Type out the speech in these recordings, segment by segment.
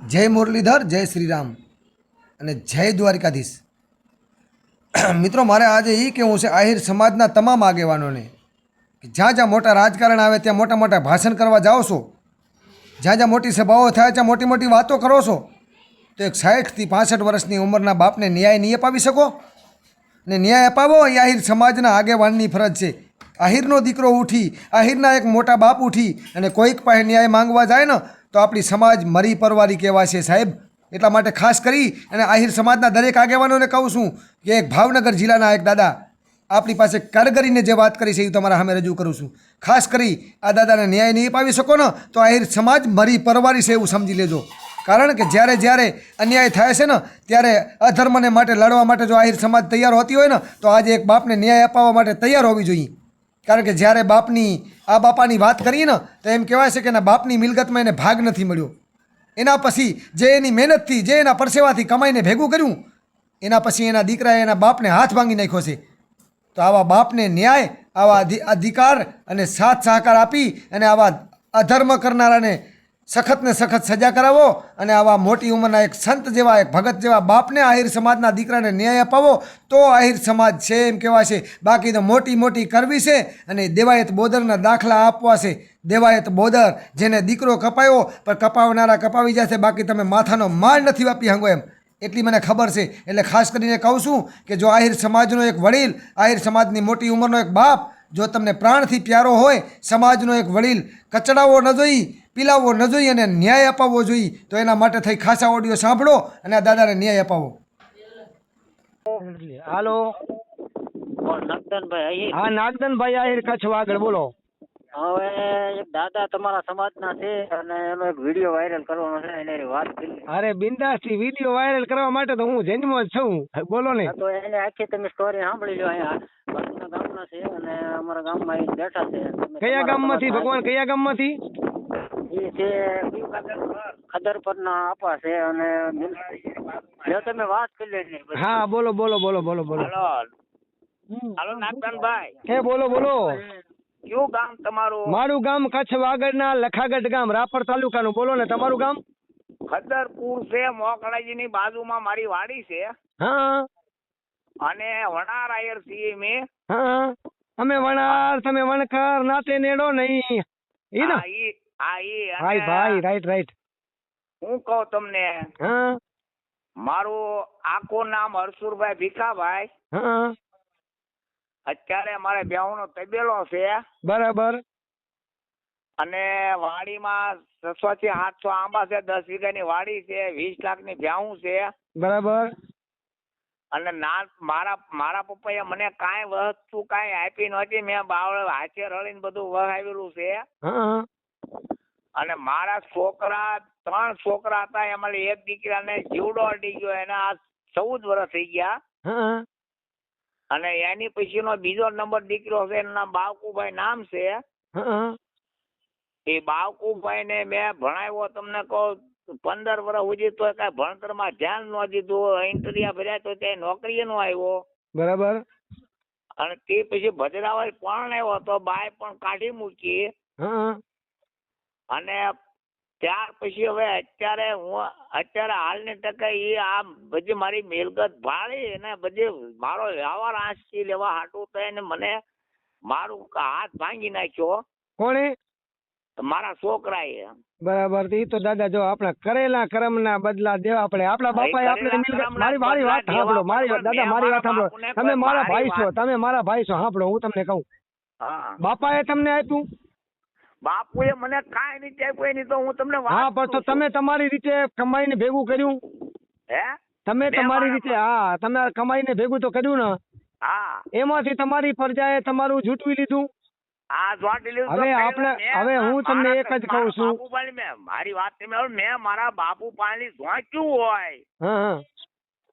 જય મુરલીધર, જય શ્રીરામ અને જય દ્વારિકાધીશ. મિત્રો, મારે આજે એ કહેવું છે, આહિર સમાજના તમામ આગેવાનોને કે જ્યાં જ્યાં મોટા રાજકારણ આવે, ત્યાં મોટા મોટા ભાષણ કરવા જાઓ છો, જ્યાં જ્યાં મોટી સભાઓ થાય, ત્યાં મોટી મોટી વાતો કરો છો, તો એક સાઠથી પાસઠ વર્ષની ઉંમરના બાપને ન્યાય નહીં અપાવી શકો? ને ન્યાય અપાવો, એ આહિર સમાજના આગેવાનની ફરજ છે. આહિરનો દીકરો ઉઠી, આહિરના એક મોટા બાપ ઉઠી અને કોઈક પાસે ન્યાય માંગવા જાય ને તો આપણી સમાજ મરી પરવારી કહેવાશે સાહેબ. એટલા માટે ખાસ કરી અને આહિર સમાજના દરેક આગેવાનોને કહું છું કે એક ભાવનગર જિલ્લાના એક દાદા આપણી પાસે કારગરીને જે વાત કરી છે એ તમારા સામે રજૂ કરું છું. ખાસ કરી આ દાદાને ન્યાય નહીં અપાવી શકો ને તો આહિર સમાજ મરી પરવારી છે એવું સમજી લેજો. કારણ કે જ્યારે જ્યારે અન્યાય થાય છે ને ત્યારે અધર્મને માટે લડવા માટે જો આહિર સમાજ તૈયાર હોતી હોય ને તો આજે એક બાપને ન્યાય અપાવવા માટે તૈયાર હોવી જોઈએ. કારણ કે જ્યારે બાપની, આ બાપાની વાત કરીએ ને, તો એમ કહેવાય છે કે એના બાપની મિલકતમાં એને ભાગ નથી મળ્યો. એના પછી જે એની મહેનતથી, જે એના પરસેવાથી કમાઈને ભેગું કર્યું, એના પછી એના દીકરાએ એના બાપને હાથ ભાંગી નાખ્યો છે. તો આવા બાપને ન્યાય, આવા અધિકાર અને સાથ સહકાર આપી અને આવા અધર્મ કરનારાને સખત ને સખત સજા કરાવો અને આવા મોટી ઉંમરના એક સંત જેવા, એક ભગત જેવા બાપને આહિર સમાજના દીકરાને ન્યાય અપાવો, તો આહિર સમાજ છે એમ કહેવાય છે બાકી તો મોટી મોટી કરવી છે અને દેવાયત બોદરના દાખલા આપવા છે. દેવાયત બોદર જેને દીકરો કપાયો, પણ કપાવનારા કપાવી જશે, બાકી તમે માથાનો માર નથી વાપી હંગો એમ. એટલી મને ખબર છે. એટલે ખાસ કરીને કહું છું કે જો આહિર સમાજનો એક વડીલ, આહિર સમાજની મોટી ઉંમરનો એક બાપ, જો તમને પ્રાણથી પ્યારો હોય, સમાજનો એક વડીલ કચડાવો ન જોઈ પીલાવવો ન જોઈએ અને ન્યાય અપાવવો જોઈએ. તો એના માટે થઈ ખાસા ઓડિયો સાંભળો અને આ દાદાને ન્યાય અપાવો. હાલો. નગદનભાઈ હા નાગદનભાઈ આહિર કચ્છ વાગડ બોલો. હવે એક દાદા તમારા સમાજના છે અને એનો એક વીડિયો વાયરલ કરવાનો છે એને વાત કરી. અરે બિંદાસથી વીડિયો વાયરલ કરવા માટે તો હું જન્મ જ છું. બોલો ને. તો એને આખી તમે સ્ટોરી સાંભળી લો અહીંયા. ગામના છે અને અમારા ગામમાં એક બેઠા છે. કયા ગામમાંથી? ભગવાન કયા ગામમાંથી? એ છે ખદરપરના આપા છે અને જો તમે વાત કરી લો હા બોલો બોલો બોલો બોલો બોલો. હાલો. હાલો નાગદાનભાઈ. હે બોલો બોલો. કયું ગામ તમારું? મારું ગામ કચ્છ વાગડના લખાગઢ ગામ રાપર તાલુકાનું. બોલો ને તમારું ગામ? ખદરપુર છે મોકળાજીની બાજુમાં મારી વાડી છે. હા. અને વણાર આયર છીએ મે હા. અમે વણાર તમે વણકર નાતે નેડો નહીં. ઈ ને. હા અને ભાઈ ભાઈ રાઈટ રાઈટ હું કહું તમને હા. મારું આખું નામ હરસુરભાઈ ભીખાભાઈ. હા. અત્યારે મારે બેહુનો તબેલો છે. બરાબર. અને વાડીમાં છસો થી સાતસો આંબા છે દસ વીઘાની વાડી છે વીસ લાખની ભેહું છે. બરાબર. અને ના મારા મારા પપ્પાએ મને કાંઈ વસ્તુ કાંઈ આપી નહોતી. મેં બાવળ હાથે રળીને બધું વહાવેલું છે. હા. અને મારા છોકરા ત્રણ છોકરા હતા એમાં એક દીકરાને જીવડો અડી ગયો. એને આ ચૌદ વર્ષ થઈ ગયા. અને એની પછીનો બીજો નંબર દીકરો છે એનું નામ બાવકુભાઈ નામ છે. એ બાવકુભાઈ ને મેં ભણાવ્યો. તમને કહું પંદર વર્ષ સુધી તો કઈ ભણતરમાં ધ્યાન ન દીધું ઇન્ટરવ્યુ ભર્યા તો તે નોકરીએ નો આવ્યો. બરાબર. અને તે પછી ભદ્રાવાય પણ આવ્યો તો બાય પણ કાઢી મૂકી. અને ત્યાર પછી હવે અત્યારે હું અત્યારે હાલની ટકે એ આ બધી મારી મિલકત ભાળી અને બધી મારો વ્યવહાર આંચકી લેવા હાટું થઈને મને મારું હાથ ભાંગી નાખ્યો. કોણે? મારા છોકરાએ. બરાબર ઈ તો દાદા જો આપણે કરેલા કર્મના બદલા દેવા પડે. આપણા બાપાએ આપણે મિલકત મારી મારી વાત સાંભળો મારી. દાદા મારી વાત સાંભળો. તમે મારા ભાઈ છો તમે મારા ભાઈ છો સાંભળો હું તમને કહું. બાપા બાપાએ તમને આપ્યું? બાપુએ મને કાંઈ નહીં ચાપ્યું એની તો હું તમને હા પણ તો તમે તમારી રીતે કમાઈને ભેગું કર્યું. હે? તમે તમારી રીતે હા તમે કમાઈને ભેગું તો કર્યું ને. હા. એમાંથી તમારી ફરજાએ તમારું જૂટવી લીધું. હવે આપણે- હવે હું તમને એક જ કહું છું. મારી વાત મેં મારા બાપુ પાણી ઝોંક્યું હોય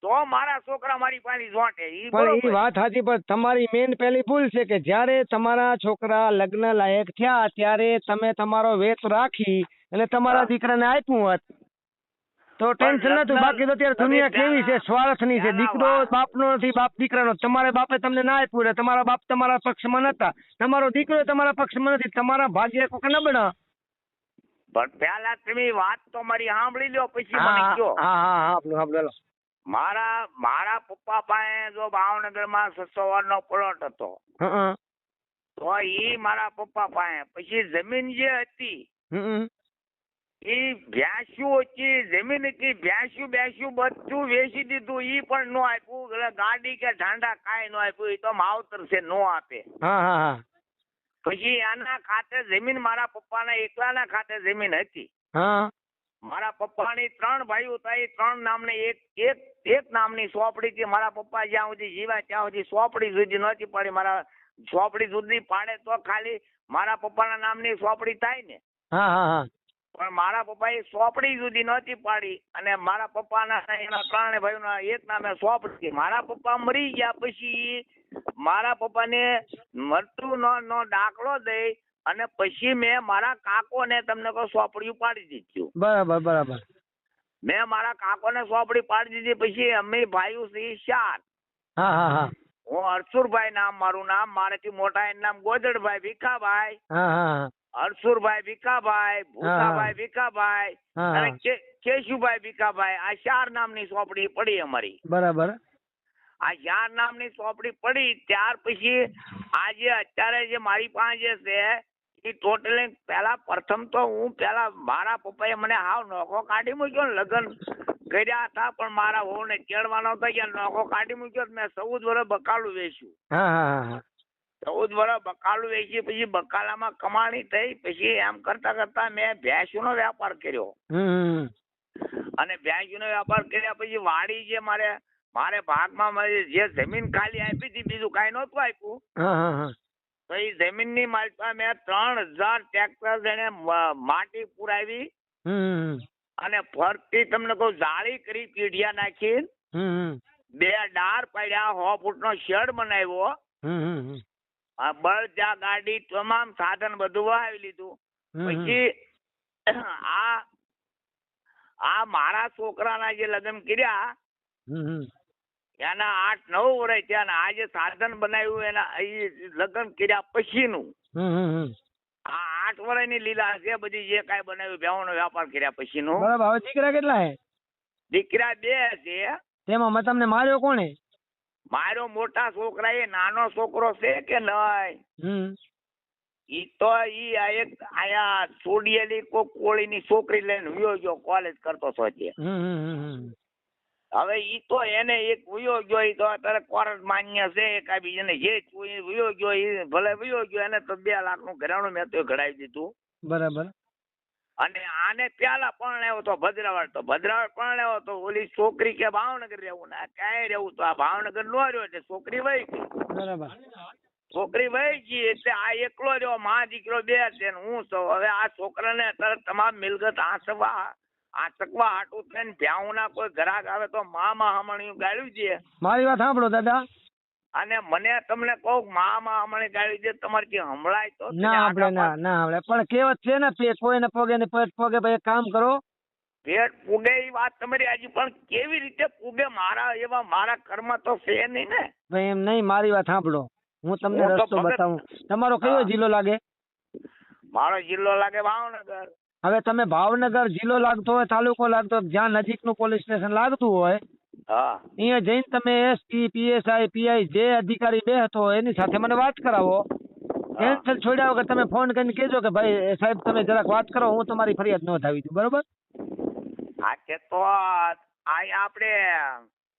તો મારા છોકરા મારી પાસે જોટે. પણ એ વાત સાચી પણ તમારી મેન પહેલી ભૂલ છે કે જ્યારે તમારા છોકરા લગ્ન લાયક થયા ત્યારે તમે તમારો વેત રાખી અને તમારા દીકરાને આપ્યું હોત. તો ટેન્શન નતું બાકી તો અત્યારે દુનિયા કેવી છે? સ્વાર્થની છે. દીકરો બાપ બાપનો નથી બાપ દીકરાનો. તમારે બાપે તમને ના આપ્યું એટલે તમારા બાપ તમારા પક્ષમાં નતા. તમારો દીકરો તમારા પક્ષમાં નથી. તમારા ભાગ્ય કોક ન બના પણ પહેલા તમે વાત તો મારી સાંભળી લ્યો પછી હા કહો. હા હા હા હા હાલો. મારા મારા પપ્પા પાસે જો ભાવનગરમાં વારનો પ્લોટ હતો તો ઈ મારા પપ્પા પાસે. પછી જમીન જે હતી. ઈ ભેંસ્યું હતી જમીન હતી ભેંસ્યું બેસ્યું બધું વેચી દીધું ઈ પણ નો આપ્યું. એટલે ગાડી કે ઢાંડા કાંઈ નો આપ્યું ઈ તો માવતર છે નો આપે. પછી આના ખાતે જમીન મારા પપ્પાના એકલાના ખાતે જમીન હતી. હા. મારા પપ્પાની ત્રણ ભાઈઓ હતા એ ત્રણ નામની એક એક એક નામની સોપડી હતી. મારા પપ્પા જ્યાં સુધી જીવા ત્યાં સુધી સોપડી સુધી નહોતી પાડી. મારા સોપડી સુધી પાડે તો ખાલી મારા પપ્પાના નામની સોપડી થાય ને. પણ મારા પપ્પાએ સોપડી સુધી નહોતી પાડી અને મારા પપ્પાના એના ત્રણે ભાઈઓના એક નામે સોપડી મારા પપ્પા મરી ગયા પછી મારા પપ્પાને મરતું નો દાખલો દઈ અને પછી મેં મારા કાકોને તમને કહું સોપડી પાડી દીધી. બરાબર બરાબર. મેં મારા કાકોને સોપડી પાડી દીધી પછી અમે ભાઈઓ શ્રી શાર હા હા હા. હું હરસુરભાઈ નામ મારું નામ મારાથી મોટા એનું નામ ગોદડભાઈ ભીખાભાઈ. હરસુરભાઈ ભીખાભાઈ ભૂખાભાઈ ભીખાભાઈ અને કેશુભાઈ ભીખાભાઈ. આ ચાર નામની સોપડી પડી અમારી. બરાબર. આ ચાર નામની સોપડી પડી ત્યાર પછી આજે અત્યારે જે મારી પાસે છે એ ટોટલી પેલા પ્રથમ તો હું પેલા મારા પપ્પાએ મને હાવ નોખો કાઢી મૂક્યો ને લગ્ન કર્યા હતા પણ મારા વહુને કેળવાનો હતો કે નોખો કાઢી મૂક્યો મેં ચૌદ વર્ષ બકાલું વેચ્યું. ચૌદ વર્ષ બકાલું વેચી પછી બકાલામાં કમાણી થઈ પછી એમ કરતા કરતા મેં ભેંસનો વેપાર કર્યો. અને ભેંસનો વેપાર કર્યા પછી વાડી જે મારે મારે ભાગમાં જે જમીન ખાલી આપી હતી બીજું કાંઈ નહોતું આપ્યું. તો એ જમીનની માલપા મેં ત્રણ હજાર ટ્રેક્ટર એને માટી પુરાવી અને ફરતી તમને કહું જાળી કરી પીઢિયા નાખી બે ડાર પાડ્યા સો ફૂટનો શેડ બનાવ્યો. બળદા ગાડી તમામ સાધન બધું વહાવી લીધું. પછી આ આ મારા છોકરાના જે લગ્ન કર્યા. એના આઠ નવ વર્ષ ને આ જે સાધન બનાવ્યું એના એ લગ્ન કર્યા પછીનું. આ આઠ વર્ષની લીલા છે બધી જે કાંઈ બનાવ્યું બેવાનો વેપાર કર્યા પછીનું. બરાબર હવે દીકરા કેટલા છે? દીકરા બે છે. તેમાં તમને માર્યો કોણે? મારો મોટા છોકરા એ નાનો છોકરો છે કે નહીં? ઈ તો ઈ આ એક આયા છોડીએલી કોક કોળીની છોકરી લઈને વ્યો ગયો કોલેજ કરતો છો હમ. હવે ઈ તો એને એક વયો ગયો ઈ તો અત્યારે કોર્ટ માન્ય છે એકા બીજાને જે વયો ગયો ઈ ભલે વયો ગયો એને તો બે લાખનું ઘરાણું મેં તો ઘડાવી દીધું. બરાબર. અને આને પેલા પરણાવ્યો તો ભદ્રાવળ તો ભદ્રાવળ પરણાવ્યો તો ઓલી છોકરી કે ભાવનગર રહેવું ને ક્યાંય રહેવું તો આ ભાવનગર નો રહ્યો એટલે છોકરી વહી ગઈ. બરાબર. છોકરી વહી ગઈ એટલે આ એકલો રહ્યો મા દીકરો બે છે ને હું છું હવે આ છોકરાને અત્યારે તમામ મિલકત આંચવા ચકવા હાટું થઈને ભ્યાઉના કોઈ ગ્રાહક આવે તો મા હમણિયું ગાળ્યું છે. મારી વાત સાંભળો દાદા. અને મને તમને કહું મા મહામણી ગાળ્યું છે. તમારથી હમણાય તો ના આપણે ના ના આપણે પણ કેવત છે ને પે કોઈને પગે ને પેટ પગે ભાઈ કામ કરો. પેટ પૂગે એ વાત તમારી હજી પણ કેવી રીતે પૂગે? મારા એવા મારા કર્મ તો છે નહીં ને. ભાઈ એમ નહીં મારી વાત સાંભળો. હું તમને રસ્તો બતાવું. તમારો કયો જિલ્લો લાગે? મારો જિલ્લો લાગે ભાવનગર. હવે તમે ભાવનગર જિલ્લો લાગતો હોય તાલુકો લાગતો હોય જ્યાં નજીકનું પોલીસ સ્ટેશન લાગતું હોય હા. અહીંયા જઈને તમે એસપી પીએસઆઈ પીઆઈ જે અધિકારી બેહતો હોય એની સાથે મને વાત કરાવો. કેન્સલ છોડ્યા વગર તમે ફોન કરીને કહેજો કે ભાઈ સાહેબ તમે જરાક વાત કરો હું તમારી ફરિયાદ નોંધાવી દઉં બરોબર? હા તે તો આ આપણે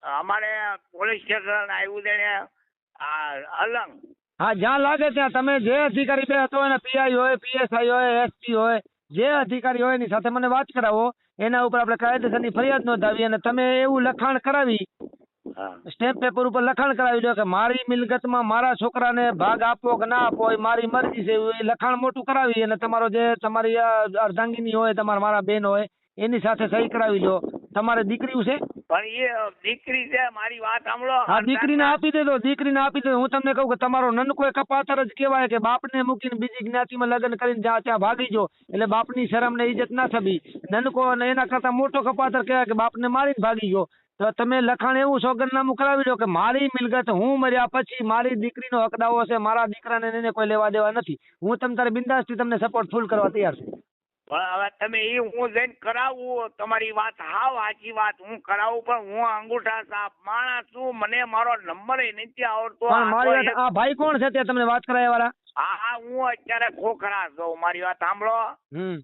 અમારે પોલીસ સ્ટેશન આવ્યું છે ને આ અલંગ. હા જ્યાં લાગે ત્યાં તમે જે અધિકારી બે હતો એને પીઆઈ હોય પીએસઆઈ હોય એસપી હોય જે અધિકારી હોય એની સાથે મને વાત કરાવો એના ઉપર આપણે કાયદેસરની ફરિયાદ નોંધાવી અને તમે એવું લખાણ કરાવી. સ્ટેમ્પ પેપર ઉપર લખાણ કરાવી દો કે મારી મિલકતમાં મારા છોકરાને ભાગ આપવો કે ના આપવો એ મારી મરજી છે એવું એ લખાણ મોટું કરાવી અને તમારો જે તમારી અર્ધાંગીની હોય તમારા મારા બેન હોય એની સાથે સહી કરાવી દો. તમારે દીકરીઓ છે? પણ એ દીકરી છે, મારી વાત સાંભળો. હા, દીકરીને આપી દેજો, દીકરીને આપી દેજો. હું તમને કહું કે તમારો નનકો કપાતર જ કહેવાય કે બાપને મૂકીને બીજી જ્ઞાતિમાં લગ્ન કરીને જ્યાં ત્યાં ભાગી જો. એટલે બાપની શરમ ને ઇજ્જત ના થવી. નનકો એના કરતા મોટો કપાતર કહેવાય કે બાપને મારીને ભાગી ગયો. તો તમે લખાણ એવું સોગંદનામું કરાવી દો કે મારી મિલકત હું મર્યા પછી મારી દીકરીનો હક છે, મારા દીકરાને એને કોઈ લેવા દેવા નથી. હું તમ તારે બિંદાસથી તમને સપોર્ટ ફૂલ કરવા તૈયાર છું. પણ હવે તમે એ હું જઈને કરાવું તમારી વાત હાવ સાચી વાત હું કરાવું પણ હું અંગૂઠા સાફ માણસ છું મને મારો નંબર નથી આવડતો. મારી વાત આ ભાઈ કોણ છે તે તમને વાત કરાય વાળા હા હા હું અત્યારે ખોખરા છું મારી વાત સાંભળો. હમ.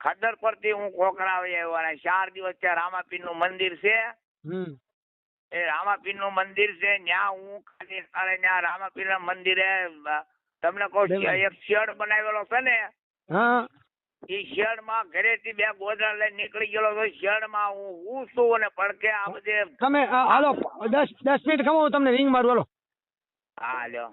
ખદર પરથી હું ખોખરા આવી આવ્યો ચાર દિવસ ત્યાં રામાપીરનું મંદિર છે. હમ. એ રામાપીરનું મંદિર છે ત્યાં હું ખાલી તારે ત્યાં રામાપીર ના મંદિરે તમને કહું એક શેડ બનાવેલો છે ને હા. એ શેડમાં ઘરેથી બે ગોદરા લઈને નીકળી ગયેલો તો શેડમાં હું હું છું અને પડકે આ બધે તમે હાલો દસ દસ મિનિટ ખમો હું તમને રિંગ મારું હાલો. હા લ્યો.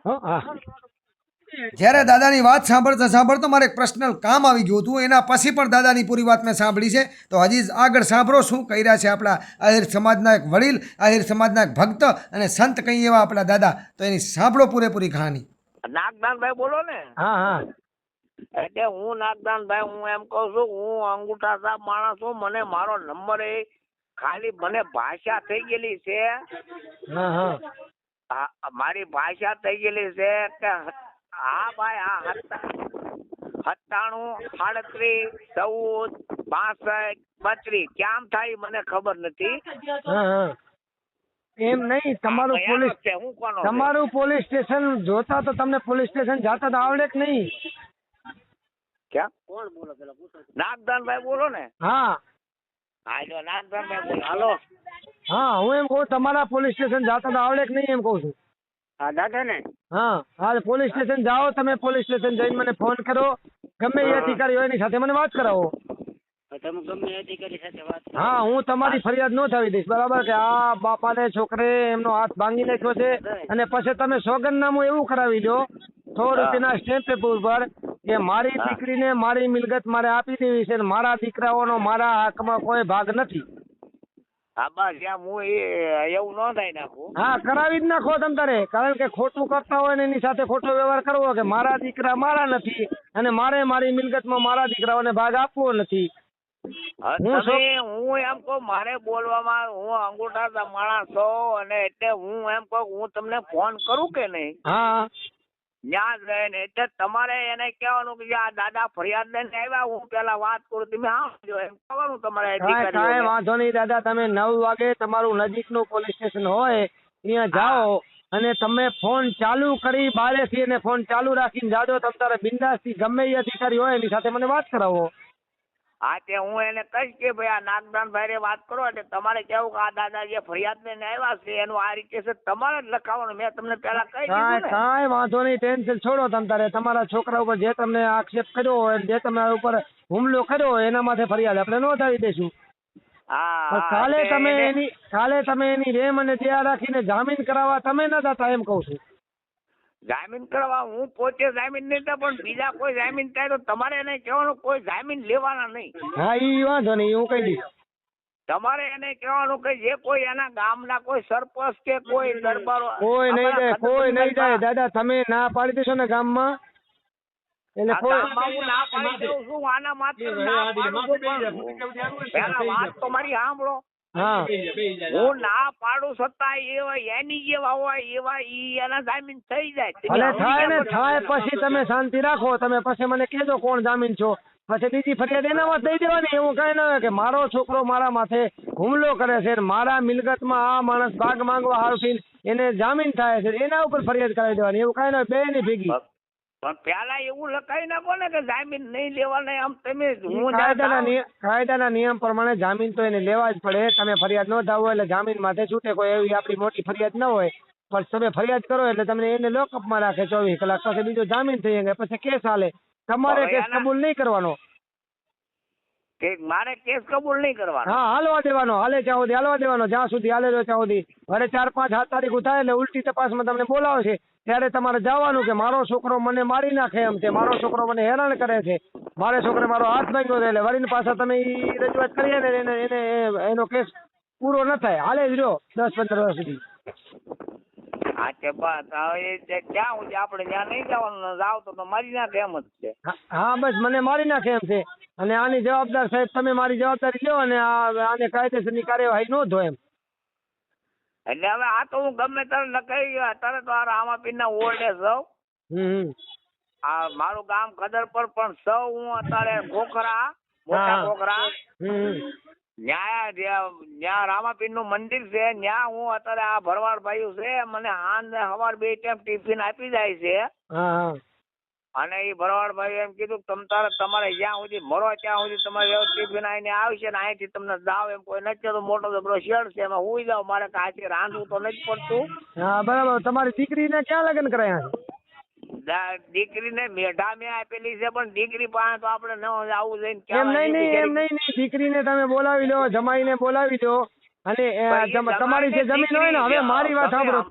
જ્યારે દાદાની વાત સાંભળતા સાંભળતો મારે એક પર્સનલ કામ આવી ગયું હતું એના પછી પણ દાદાની પૂરી વાત મેં સાંભળી છે. તો હજી આગળ સાંભળો શું કહી રહ્યા છે આપણા આહિર સમાજના એક વડીલ આહિર સમાજના એક ભક્ત અને સંત કઈ એવા આપણા દાદા. તો એની સાંભળો પૂરેપૂરી કહાની. નાગદાનભાઈ બોલો ને. હા હા. એટલે હું નાગદાન ભાઈ હું એમ કહું છું હું અંગૂઠા સાહેબ માણસ છું મને મારો નંબર એ ખાલી મને ભાષા થઈ ગયેલી છે. મારી ભાષા થઈ ગયેલી છે કે હા ભાઈ હા સત્તાણું સાડત્રીસ ચૌદ બાસઠ બત્રીસ ક્યાં થાય મને ખબર નથી. એમ નહીં તમારું પોલીસ હું કોનો તમારું પોલીસ સ્ટેશન જોતા તો તમને પોલીસ સ્ટેશન જાતા તો આવડે કે નહીં. ક્યાં? કોણ બોલો પેલા પૂછો નાગદાનભાઈ બોલો ને. હા. હાલો નાગદાનભાઈ બોલો. હાલો. હા હું એમ કહું તમારા પોલીસ સ્ટેશન જાતા તો આવડે કે નહીં એમ કહું છું? હા દાદા ને? હા હા પોલીસ સ્ટેશન જાઓ તમે પોલીસ સ્ટેશન જઈને મને ફોન કરો. ગમે એ અધિકારી હોય એની સાથે મને વાત કરાવો. તમે ગમે અધિકારી સાથે વાત હા હું તમારી ફરિયાદ નો થવી દઈશ બરાબર? કે આ બાપાને છોકરે એમનો હાથ ભાંગી નાખ્યો છે અને પછી તમે સોગંદનામું એવું કરાવી દો સો રૂપિયાના સ્ટેમ્પ પેપર ઉપર કે મારી દીકરીને મારી મિલકત મારે આપી દેવી છે મારા દીકરાઓનો મારા હકમાં કોઈ ભાગ નથી. હા બસ ત્યાં હું એ એવું ન થાય નાખું. હા કરાવી જ નાખો તમ તારે. કારણ કે ખોટું કરતા હોય ને એની સાથે ખોટો વ્યવહાર કરવો કે મારા દીકરા મારા નથી અને મારે મારી મિલકતમાં મારા દીકરાઓને ભાગ આપવો નથી. હું તમે હું એમ કહું મારે બોલવામાં હું અંગૂઠા માણસ છો અને એટલે હું એમ કહું હું તમને ફોન કરું કે નહીં? હા. ત્યાં જ રહીને એટલે તમારે એને કહેવાનું કે આ દાદા ફરિયાદ લઈને આવ્યા હું પેલા વાત કરું તમે હા એમ કહેવાનું તમારે કાંઈ કાંઈ વાંધો નહીં દાદા તમે નવ વાગે તમારું નજીકનું પોલીસ સ્ટેશન હોય ત્યાં જાઓ અને તમે ફોન ચાલુ કરી બારેથી અને ફોન ચાલુ રાખીને જાજો. તમે તારે બિંદાસથી ગમે એ અધિકારી હોય એની સાથે મને વાત કરાવો. હા તે હું એને કહીશ કે ભાઈ આ નાગદાનભાઈ રે વાત કરો એટલે તમારે કેવું કે આ દાદા જે ફરિયાદ લઈને આવ્યા છે એનું આ રીતે છે તમારે જ લખાવવાનું મેં તમને પેલા કહી દીધું કાંઈ કાંઈ વાંધો નહીં ટેન્શન છોડો તમ તારે. તમારા છોકરા ઉપર જે તમને આક્ષેપ કર્યો હોય જે તમારા ઉપર હુમલો કર્યો હોય એના માટે ફરિયાદ આપણે નોંધાવી દઈશું. કાલે તમે એની કાલે તમે એની રેમ અને દયા રાખીને જામીન કરાવવા તમે ન જતા એમ કહું છું. જામીન કરવા હું પોતે જામીન નહીં પણ બીજા કોઈ જામીન થાય તો તમારે એને કહેવાનું કોઈ જામીન લેવાના નહીં. હા એ વાંધો નહીં હું કહી દઈશ. તમારે એને કહેવાનું કે જે કોઈ એના ગામના કોઈ સરપંચ કે કોઈ દરબારો કોઈ નહીં જાય કોઈ નહીં જાય. દાદા તમે ના પાડી દેશો ને ગામમાં. એટલે કોઈ હું ના પાડી દઉં છું આના માત્ર વાત તો મારી સાંભળો. હા. ના પાડું છતાં એવા એની જેવા હોય એવા ઈ એના જામીન થઈ જાય. થાય ને થાય પછી તમે શાંતિ રાખો તમે પછી મને કહેજો કોણ જામીન છો. પછી બીજી ફરિયાદ એનામાં દઈ દેવાની એવું કઈ ના હોય કે મારો છોકરો મારા માથે હુમલો કરે છે મારા મિલકતમાં આ માણસ ભાગ માંગવા હારુથી એને જામીન થાય છે એના ઉપર ફરિયાદ કરાવી દેવાની એવું કઈ ના બે ની ભેગી. પણ પેલા એવું લખાઈ નાખો ને કે જામીન નહીં લેવાના આમ તમે હું કાયદાના નિયમ કાયદાના નિયમ પ્રમાણે જામીન તો એને લેવા જ પડે. તમે ફરિયાદ નોંધાવો એટલે જામીન માથે છૂટે. કોઈ એવી આપણી મોટી ફરિયાદ ન હોય. પણ તમે ફરિયાદ કરો એટલે તમને એને લોકઅપમાં રાખે ચોવીસ કલાક. પછી બીજો જામીન થઈ જાય પછી કેસ હાલે. તમારે કેસ કબૂલ નહીં કરવાનો. કે મારે કેસ કબૂલ નહીં કરવાનો. હા હાલવા દેવાનો. હાલે ત્યાં સુધી હાલવા દેવાનો. જ્યાં સુધી હાલે ત્યાં સુધી. ભલે ચાર પાંચ સાત તારીખ ઉઠાય એટલે ઉલટી તપાસમાં તમને બોલાવશે. ત્યારે તમારે જવાનું કે મારો છોકરો મને મારી નાખે એમ છે મારો છોકરો મને હેરાન કરે છે. મારે છોકરે મારો હાથ ભાગ્યો છે એટલે વળીને પાછા તમે ઈ રજૂઆત કરીએ ને એને એને એનો કેસ પૂરો ન થાય. હાલે જ રહ્યો દસ પંદર વર્ષ સુધી. હા બસ હવે ક્યાં આપણે ત્યાં નહીં જવાનું જાવ તો તો મારી નાખે એમ જ છે. હા, હા બસ મને મારી નાખે એમ છે. અને આની જવાબદાર સાહેબ તમે મારી જવાબદારી લ્યો અને આને આને કાયદેસરની કાર્યવાહી નોંધો એમ. એટલે હવે આ તો હું ગમે ત્યારે નકાઈ ગયો અત્યારે તો આ રામાપીરના ઓરડે સૌ. હમ હમ. આ મારું ગામ કદર પર પણ સૌ હું અત્યારે ખોખરા મોટા હા. ન્યા ન્યા રામાપીરનું મંદિર છે ન્યા હું અત્યારે આ ભરવાડ ભાઈ છે મને હાન ને હવાર બે ટાઈમ ટિફિન આપી જાય છે. અને એ ભરવાડ ભાઈ એમ કીધું કે તમ તારે તમારે જ્યાં સુધી મરો ત્યાં સુધી તમારે વ્યવસ્થિત ટિફિન આવશે ને અહીંથી તમને દાવ એમ કોઈ નથી તો મોટો જબરો શેડ છે એમાં હું જાવ. મારે કાચી રાંધવું તો નથી પડતું. હા બરાબર. તમારી દીકરીને ક્યાં લગ્ન કરાયા દીકરીને મેઢા મેં આપેલી છે પણ દીકરી પાસે તો આપણે ન આવું જઈને એમ નહીં નહીં એમ નહીં નહીં. દીકરીને તમે બોલાવી લો જમાઈને બોલાવી લો અને તમારી જે જમીન હોય ને હવે મારી વાત સાંભળો.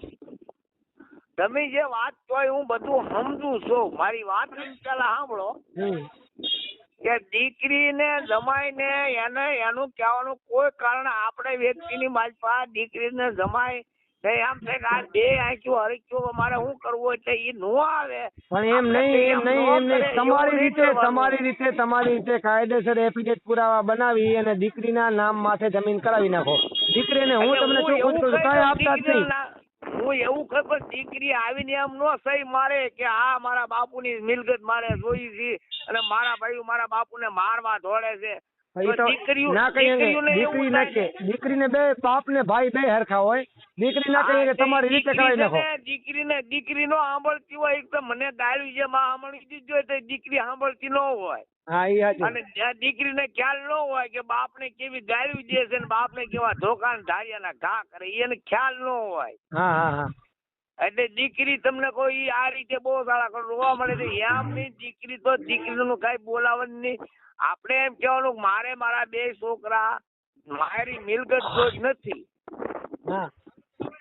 તમે જે વાત તોય હું બધું સમજુ છું. મારી વાત પેલા સાંભળો. કે દીકરીને જમાઈને એને એનું કહેવાનું કોઈ કારણ આપણે વ્યક્તિની માલપા દીકરીને જમાય ને એમ છે કે આ બે આંખ્યું હરખ્યું મારે શું કરવું એટલે એ નો આવે. પણ એમ નહીં એમ નહીં એમ નહીં. તમારી રીતે તમારી રીતે તમારી રીતે કાયદેસર એફિડેટ પુરાવા બનાવી અને દીકરીના નામ માથે જમીન કરાવી નાખો. દીકરીને હું તમને શું પૂછું કાંઈ આપતા જ નહીં. હું એવું ખબર દીકરી આવીને એમ નો સહી મારે કે આ મારા બાપુની મિલકત મારે જોઈ છે અને મારા ભાઈ મારા બાપુને મારવા દોડે છે. ના દીકરી ના કે દીકરીને બે બાપ ને ભાઈ બે હરખા હોય. દીકરી ના કહીએ કે તમારી રીતે કરાવી નાખો. દીકરીને દીકરી નો સાંભળતી હોય એક તો મને ગાળ્યું છે માં સાંભળી દીધી હોય તો દીકરી સાંભળતી ન હોય. હા એ હાચું. અને જ્યાં દીકરીને ખ્યાલ ન હોય કે બાપને કેવી ગાળ્યું દે છે ને બાપને કેવા ધોકા ને ધારિયાના ઘા કરે એને ખ્યાલ ન હોય. હા હા હા. એટલે દીકરી તમને કોઈ આ રીતે બહુ સારા રોવા મળે છે. એમ નહીં દીકરી તો દીકરીનું કઈ બોલાવવાનું નહીં. આપણે એમ કહેવાનું મારે મારા બે છોકરા મારી મિલકત જો જ નથી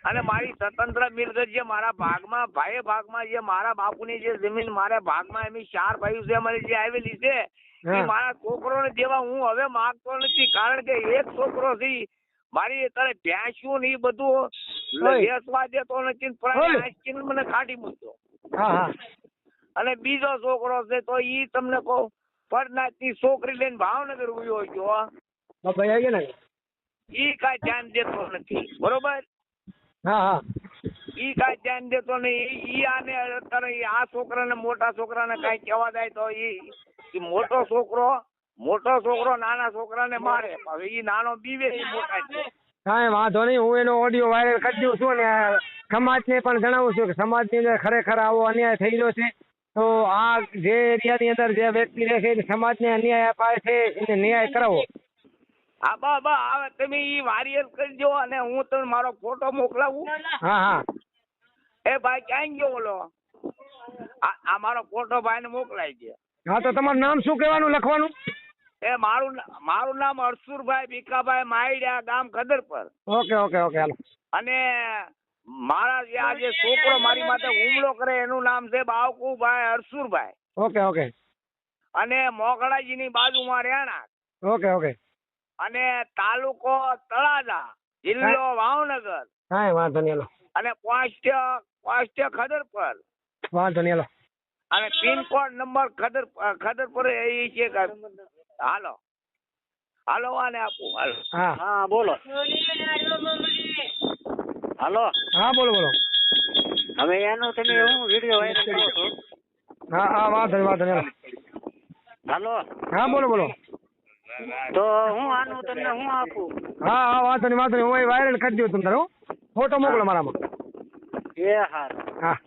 અને મારી સ્વતંત્ર મિલકત જે મારા ભાગમાં ભાઈ ભાગમાં જે મારા બાપુની જે જમીન મારા ભાગમાં એમની ચાર ભાઈઓ છે અમારી જે આવેલી છે એ. મારા છોકરોને દેવા હું હવે માંગતો નથી. કારણ કે એક છોકરો ઈ મારી તારે ભેંસ્યું ને એ બધું ઓય. દેતો નથી ને પ્રાણી મને કાઢી મૂક્યો અને બીજો છોકરો છે તો ઈ તમને કહું પરનાથની છોકરી લઈને ભાવનગર ઉયો ગયો ને? ઈ કાંઈ ધ્યાન દેતો નથી બરોબર? હા ઈ કાંઈ ધ્યાન દેતો નહીં ઈ- આને અત્યારે આ છોકરાને મોટા છોકરાને કાંઈ કહેવા જાય તો ઈ મોટો છોકરો મોટો છોકરો નાના છોકરાને મારે. હવે ઈ નાનો બીવે મોટા છે. કાંઈ વાંધો નહીં હું એનો ઓડિયો વાયરલ કરી દઉં છું અને સમાજને પણ જણાવું છું કે સમાજની અંદર ખરેખર આવો અન્યાય થયેલો છે. તો આ જે એરિયાની અંદર જે વ્યક્તિ રહે છે સમાજને અન્યાય અપાય છે એને ન્યાય કરાવો. હા બા બા હવે તમે ઈ વારિયર કરજો અને હું તમને મારો ફોટો મોકલાવું. હા હા. એ ભાઈ ક્યાં ગયો બોલો આ આ મારો ફોટો ભાઈને મોકલાઈ દે. હા તો તમારું નામ શું કહેવાનું લખવાનું? એ મારું મારું નામ અરસુરભાઈ ભીખાભાઈ માયડા ગામ ખદરપર. ઓકે ઓકે ઓકે હાલો. અને મારા જે આજે છોકરો મારી માથે હુમલો કરે એનું નામ છે બાવકુભાઈ અરસુરભાઈ. Okay okay. અને મોગળાજીની બાજુમાં રહેણાંક. Okay okay. અને તાલુકો તળાજા જિલ્લો ભાવનગર હા વાંધો નહીં અને પોસ્ટ પોસ્ટ ખદરપર. વાંધો નહીં અને pin code number Khadar Khadarpar એ છે કે હાલો. હાલો આને આપું હાલો. હા. હા બોલો. હાલો. હા બોલો બોલો. હવે એનો તમે હું વીડિયો વાયરલ કરો છો? હા હા વાંધો નહીં વાંધો નહીં. હાલો. હાલો હા બોલો બોલો. તો હું આનું તમને હું આપું? હા હા વાંધો નહીં વાંધો નહીં. હું વાયરલ કરી દઉં તમને હું. ફોટો મોકલો મારામાં. એ હા હા.